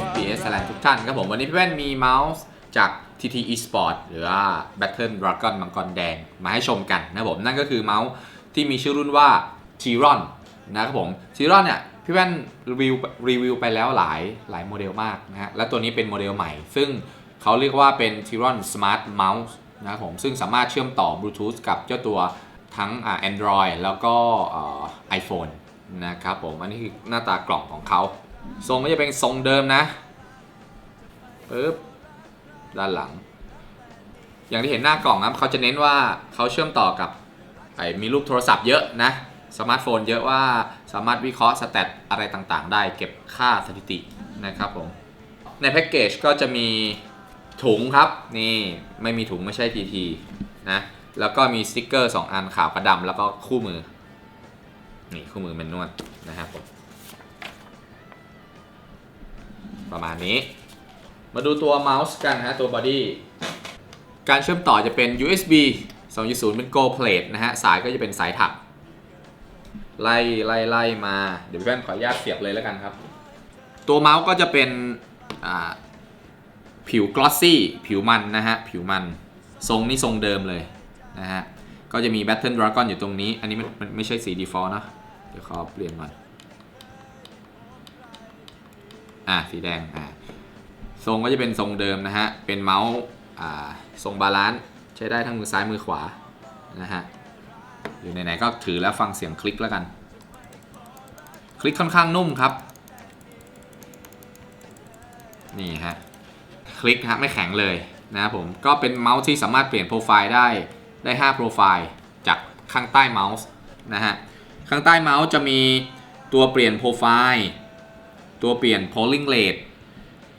FPS Thailand ทุกท่านครับผม วันนี้พี่แว่นมีเมาส์จาก TT Esport หรือว่า Battle Dragon มังกรแดงมาให้ชมกันนะครับผม นั่นก็คือเมาส์ที่มีชื่อรุ่นว่า t i r o n นะครับผม t i r o n เนี่ยพี่แว่นรีวิวรีวิวไปแล้วหลายหลายโมเดลมากนะฮะ และตัวนี้เป็นโมเดลใหม่ ซึ่งเขาเรียกว่าเป็น t i r o n Smart Mouse นะครับผม ซึ่งสามารถเชื่อมต่อบลูทูธกับเจ้าตัวทั้ง Android แล้วก็ iPhone นะครับผม อันนี้คือหน้าตากล่องของเขา ทรงก็จะเป็นทรงเดิมนะปึ๊บด้านหลัง อย่างที่เห็นหน้ากล่องนะเขาจะเน้นว่าเขาเชื่อมต่อกับไอ้มีรูปโทรศัพท์เยอะนะสมาร์ทโฟนเยอะว่าสามารถวิเคราะห์สแตทอะไรต่างๆ ได้เก็บค่าสถิตินะครับผม ในแพ็กเกจก็จะมีถุงครับ นี่ไม่มีถุงไม่ใช่ TT นะ แล้วก็มีสติกเกอร์ 2 อันขาวกระดำแล้วก็คู่มือ นี่คู่มือแมนนวลนะครับผม ประมาณนี้ มาดูตัวเมาส์กันนะฮะตัวบอดี้การเชื่อมต่อจะเป็น USB 2.0 เป็น Go Plate นะฮะ สายก็จะเป็นสายถัก ไล่ไล่ไล่มา เดี๋ยวพี่แว่นขออนุญาตเสียบเลยแล้วกันครับ ตัวเมาส์ก็จะเป็นผิวกลอสซี่ ผิวมันนะฮะ ผิวมัน ทรงนี่ทรงเดิมเลยนะฮะ ก็จะมี Battle Dragon อยู่ตรงนี้ อันนี้มันมันไม่ใช่สี default นะ เดี๋ยวขอเปลี่ยนก่อน อะสีแดงอะทรงก็จะเป็นทรงเดิมนะฮะ เป็นเมาส์อ่าทรงบาลานซ์ใช้ได้ทั้งมือซ้ายมือขวานะฮะหรือไหนๆก็ถือแล้วฟังเสียงคลิกแล้วกัน คลิกค่อนข้างนุ่มครับ นี่ฮะคลิกฮะไม่แข็งเลยนะครับผมก็เป็นเมาส์ที่สามารถเปลี่ยนโปรไฟล์ได้ได้ 5 โปรไฟล์จากข้างใต้เมาส์นะฮะข้างใต้เมาส์จะมีตัวเปลี่ยนโปรไฟล์ ตัวเปลี่ยน polling rate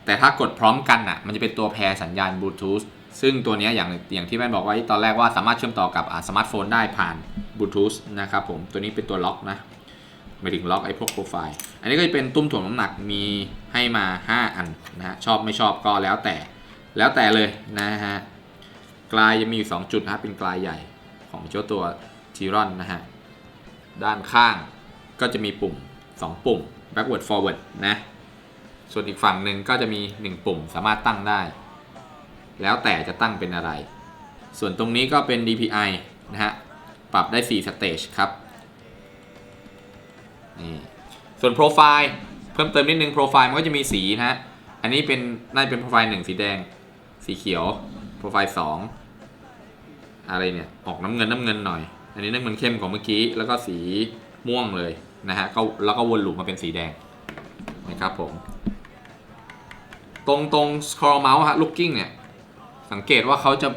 แต่ถ้ากดพร้อมกันอะ มันจะเป็นตัวแพรสัญญาณบลูทูธซึ่งตัวนี้อย่างอย่างที่แม่บอกไว้ตอนแรกว่าสามารถเชื่อมต่อกับสมาร์ทโฟนได้ผ่านบลูทูธนะครับผมตัวนี้เป็นตัวล็อกนะหมายถึงล็อกไอ้พวกโปรไฟล์อันนี้ก็จะเป็นตุ้มถ่วงน้ำหนักมีให้มา 5 อันนะฮะชอบไม่ชอบก็แล้วแต่แล้วแต่เลยนะฮะกลายจะมีอยู่ 2 จุดนะเป็นกลายใหญ่ของเจ้าตัวทีรอนนะฮะด้านข้างก็จะมีปุ่ม 2 ปุ่ม backward forward นะ ส่วนอีกฝั่งหนึ่งก็จะมี 1 ปุ่มสามารถตั้งได้ แล้วแต่จะตั้งเป็นอะไร ส่วนตรงนี้ก็เป็น DPI นะฮะ ปรับได้ 4 stage ครับ นี่ ส่วนโปรไฟล์เพิ่มเติมนิดนึงโปรไฟล์มันก็จะมีสีนะฮะ อันนี้เป็นน่าจะเป็นโปรไฟล์ 1 สีแดง สีเขียว โปรไฟล์ 2 อะไรเนี่ย ออกน้ำเงินน้ำเงินหน่อย อันนี้น้ำเงินเข้มของเมื่อกี้ แล้วก็สีม่วงเลย นะฮะก็แล้วก็วนหลูปมาเป็นสีแดงนะครับผม ตรงตรง scroll mouse ฮะ looking เนี่ย สังเกตว่าเขาจะ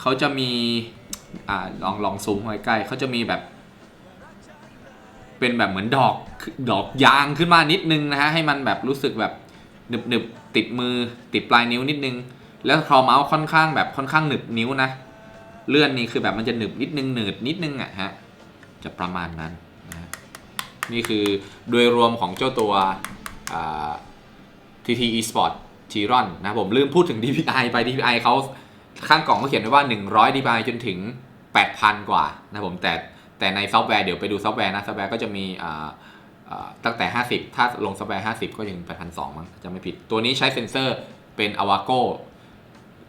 เขาจะมีอ่าลองลองซูมเข้ใกล้เขาจะมีแบบ เป็นแบบเหมือนดอกดอกยางขึ้นมานิดนึงนะฮะให้มันแบบรู้สึกแบบหนึบหนึบติดมือติดปลายนิ้วนิดนึง แล้วคอเมาส์ค่อนข้างแบบค่อนข้างหนึบนิ้วนะ เลื่อนนี่คือแบบมันจะหนึบนิดนึงหนืดนิดนึงอะฮะ จะประมาณนั้น นี่คือโดยรวมของเจ้าตัว TT Esport t i r o n นะผมลืมพูดถึง DPI ไป DPI เขาข้างกล่องเขาเขียนไว้ว่า 100 DPI จนถึง 8,000 กว่านะผมแต่แต่ในซอฟต์แวร์เดี๋ยวไปดูซอฟต์แวร์นะซอฟต์แวร์ก็จะมีตั้งแต่ 50 ถ้าลงซอฟต์แวร์ 50 ก็ถึง 8,200 มั้งจะไม่ผิด ตัวนี้ใช้เซ็นเซอร์เป็น Avago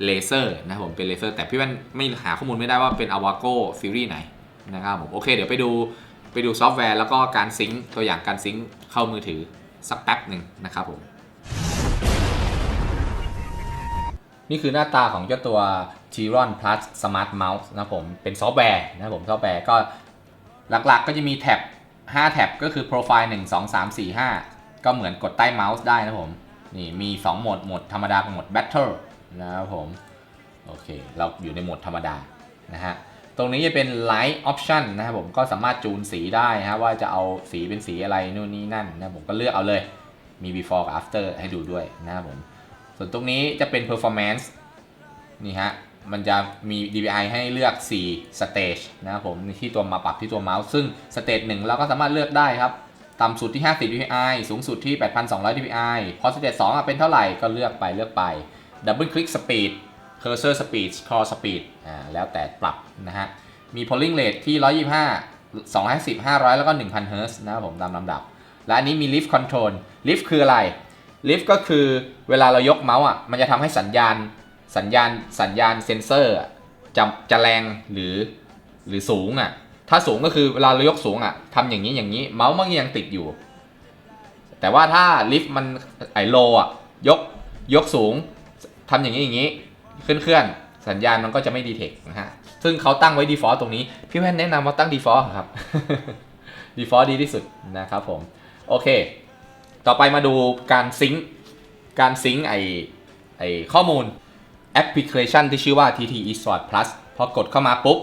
เลเซอร์นะผมเป็นเลเซอร์แต่พี่แว่นไม่หาข้อมูลไม่ได้ว่าเป็น Avago ซีรีส์ไหนนะครับผมโอเค เดี๋ยวไปดู ไปดูซอฟต์แวร์แล้วก็การซิงค์ตัวอย่างการซิงค์เข้ามือถือสักแป๊บหนึ่งนะครับผมนี่คือหน้าตาของเจ้าตัว t i r o n Plus Smart Mouse นะผม เป็นซอฟต์แวร์นะผม ซอฟต์แวร์ก็หลักๆก็จะมีแท็บ 5 แท็บก็คือ Profile 1 2 3 4 5 ก็เหมือนกดใต้เมาส์ได้นะผม นี่มี 2 โหมด โหมดธรรมดากับโหมด Battle นะครับผม โอเค เราอยู่ในโหมดธรรมดานะฮะ ตรงนี้จะเป็น Light Option นะครับผมก็สามารถจูนสีได้ฮะว่าจะเอาสีเป็นสีอะไรนู่นนี่นั่นนะผมก็เลือกเอาเลยมี before กับ after ให้ดูด้วยนะครับผม ส่วนตรงนี้จะเป็น performance นี่ฮะ มันจะมี DPI ให้เลือก 4 stage นะครับผมที่ตัวมาปรับที่ตัวเมาส์ ซึ่ง stage 1 เราก็สามารถเลือกได้ครับ ต่ำสุดที่ 50 DPI สูงสุดที่ 8,200 DPI พอ stage 2อะเป็นเท่าไหร่ก็เลือกไปเลือกไป double click speed cursor speed scroll speed อ่าแล้วแต่ปรับนะฮะ มี polling rate ที่ 125 250 500 แล้วก็ 1,000 Hz นะครับผมตามลำดับ และอันนี้มี lift control lift คืออะไรลิฟต์ก็คือเวลาเรายกเมาส์อะมันจะทำให้สัญญาณสัญญาณสัญญาณเซนเซอร์อะจะจะแรงหรือหรือสูงอะ ถ้าสูงก็คือเวลาเรายกสูงอะทำอย่างนี้อย่างนี้เมาส์มันยังติดอยู่ แต่ว่าถ้าลิฟต์มันไอโลอะยกยกสูงทำอย่างนี้อย่างนี้ ขึ้นเคลื่อนสัญญาณมันก็จะไม่ดีเทคนะฮะ ซึ่งเขาตั้งไว้ default ตรงนี้ พี่แว่นแนะนำว่าตั้ง default ครับ default ดีที่สุดนะครับผม โอเค ต่อไปมาดูการซิงค์การซิงค์ไอไอข้อมูลแอปพลิเคชันที่ชื่อว่า TT eSport Plus พอกดเข้ามาปุ๊บ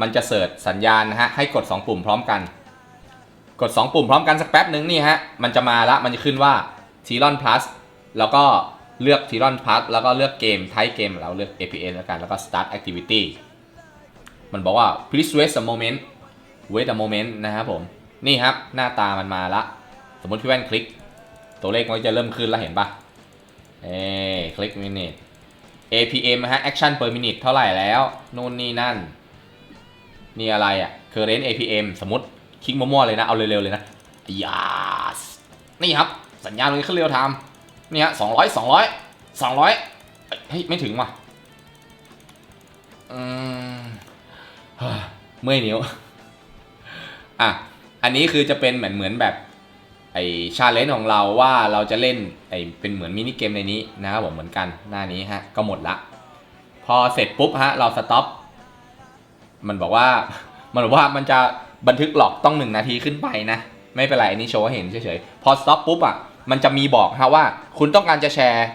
มันจะเสิร์ชสัญญาณนะฮะ ให้กด 2 ปุ่มพร้อมกัน กด 2 ปุ่มพร้อมกันสักแป๊บหนึ่งนี่ฮะ มันจะมาละ มันจะขึ้นว่า t r o n Plus แล้วก็ เลือก t r o n Plus แล้วก็เลือกเกมไทเกมเราเลือก APN แล้วกันแล้วก็ Start Activity มันบอกว่า please wait a moment wait a moment นะครับผม นี่ครับหน้าตามันมาละ สมมติพี่แว่นคลิก ตัวเลขมันจะเริ่มขึ้นแล้วเห็นปะเอ้คลิก minute APM ฮะ action per minute เท่าไหร่แล้วนู่นนี่นั่น นี่อะไรอะ current APM สมมติคลิกมั่วๆเลยนะ เอาเร็วๆเลยนะ yes นี่ครับ สัญญาณมันขึ้นเร็วไทม์ เนี่ฮะสองร้อยสองร้อยสองร้อยเฮ้ย ไม่ถึงว่ะอืมเฮ้ยเมื่อยนิ้ว อะ อันนี้คือจะเป็นเหมือนเหมือนแบบ ไอชาเลนจ์ของเราว่าเราจะเล่นไอเป็นเหมือนมินิเกมในนี้นะครับผมเหมือนกันหน้านี้ฮะ ก็หมดละ พอเสร็จปุ๊บฮะ เราสต็อป มันบอกว่า มันบอกว่ามันจะบันทึกหลอกต้องหนึ่งนาทีขึ้นไปนะ ไม่เป็นไรอันนี้โชว์ให้เห็นเฉยๆ พอสต็อปปุ๊บอะ มันจะมีบอกฮะว่า คุณต้องการจะแชร์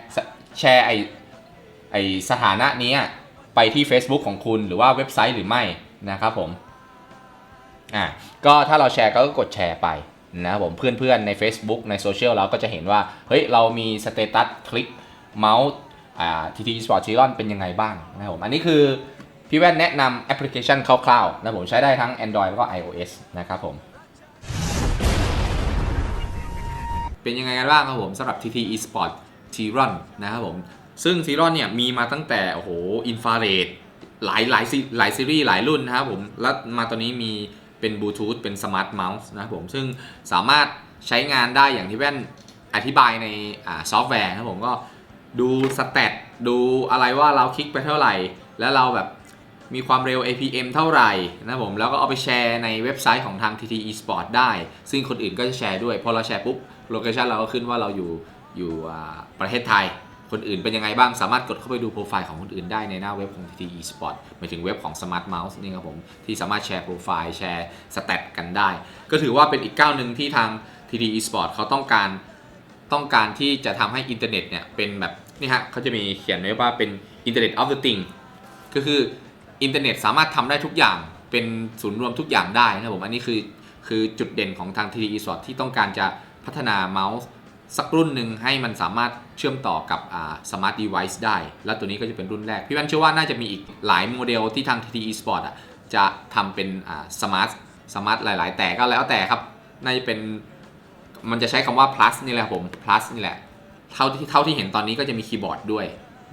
แชร์ไอไอสถานะนี้ไปที่ Facebook ของคุณหรือว่าเว็บไซต์หรือไม่นะครับผมอะก็ถ้าเราแชร์ก็กดแชร์ไปนะครับผมเพื่อนๆใน Facebook ในโซเชียลเราก็จะเห็นว่า เฮ้ย เรามีสเตตัสคลิกเมาส์อ่า TT Sport t i r o n เป็นยังไงบ้างนะครับผมอันนี้คือพี่แว่นแนะนำแอปพลิเคชันคร่าวๆนะผมใช้ได้ทั้ง Android แล้วก็ iOS นะครับผม เป็นยังไงกันบ้างครับผมสำหรับ TT eSport t r o n นะครับผม ซึ่ง t r o n เนี่ยมีมาตั้งแต่ โอ้โหอินฟราเรดหลายหลายซีหลายซีรีส์หลายรุ่นนะครับผม แล้วมาตอนนี้มีเป็นบลูทูธเป็นสมาร์ทเมาส์นะครับผม ซึ่งสามารถใช้งานได้อย่างที่แว่นอธิบายในอ่าซอฟต์แวร์นะครับผมก็ดูสเตตดูอะไรว่าเราคลิกไปเท่าไหร่ แล้วเราแบบมีความเร็ว APM เท่าไหร่นะผม แล้วก็เอาไปแชร์ในเว็บไซต์ของทาง TT eSport ได้ ซึ่งคนอื่นก็จะแชร์ด้วย พอเราแชร์ปุ๊บ โลเคชันเราก็ขึ้นว่าเราอยู่อยู่ประเทศไทย คนอื่นเป็นยังไงบ้าง สามารถกดเข้าไปดูโปรไฟล์ของคนอื่นได้ในหน้าเว็บของ TT eSport หมายถึงเว็บของ Smart Mouse นี่ครับผม ที่สามารถแชร์โปรไฟล์แชร์สเตตกันได้ ก็ถือว่าเป็นอีกก้าวหนึ่งที่ทาง TT eSport เขาต้องการต้องการที่จะทำให้อินเทอร์เน็ตเนี่ยเป็นแบบนี่ฮะเขาจะมีเขียนไว้ว่าเป็น Internet of the Thing ก็คืออินเทอร์เน็ตสามารถทำได้ทุกอย่างเป็นศูนย์รวมทุกอย่างได้นะครับผมอันนี้คือคือจุดเด่นของทาง TT eSport ที่ต้องการจะ พัฒนาเมาส์สักรุ่นหนึ่งให้มันสามารถเชื่อมต่อกับอ่า smart device ได้ แล้วตัวนี้ก็จะเป็นรุ่นแรก พี่วันเชื่อว่าน่าจะมีอีกหลายโมเดลที่ทาง TT eSport อะจะทำเป็นอ่า smart smart หลาย ๆ แต่ก็แล้วแต่ครับน่าจะเป็นมันจะใช้คำว่า plus นี่แหละผม plus นี่แหละเท่าที่เท่าที่เห็นตอนนี้ก็จะมีคีย์บอร์ดด้วย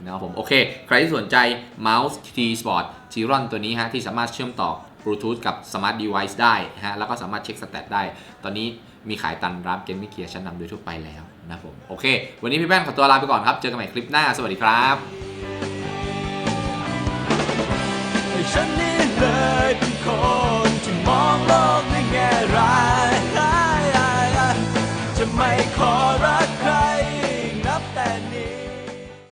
นะครับผมโอเค ใครที่สนใจเมาส์ T Sport t r o n ตัวนี้ฮะที่สามารถเชื่อมต่อบลูทูธกับ Smart Device ได้ฮะแล้วก็สามารถเช็คสเตตได้ ตอนนี้ มีขายตันร้านเกมมิ่งเกียร์ชั้นนำโดยทั่วไปแล้วนะครับผมโอเค วันนี้พี่แป้งขอตัวลาไปก่อนครับ เจอกันใหม่คลิปหน้า สวัสดีครับ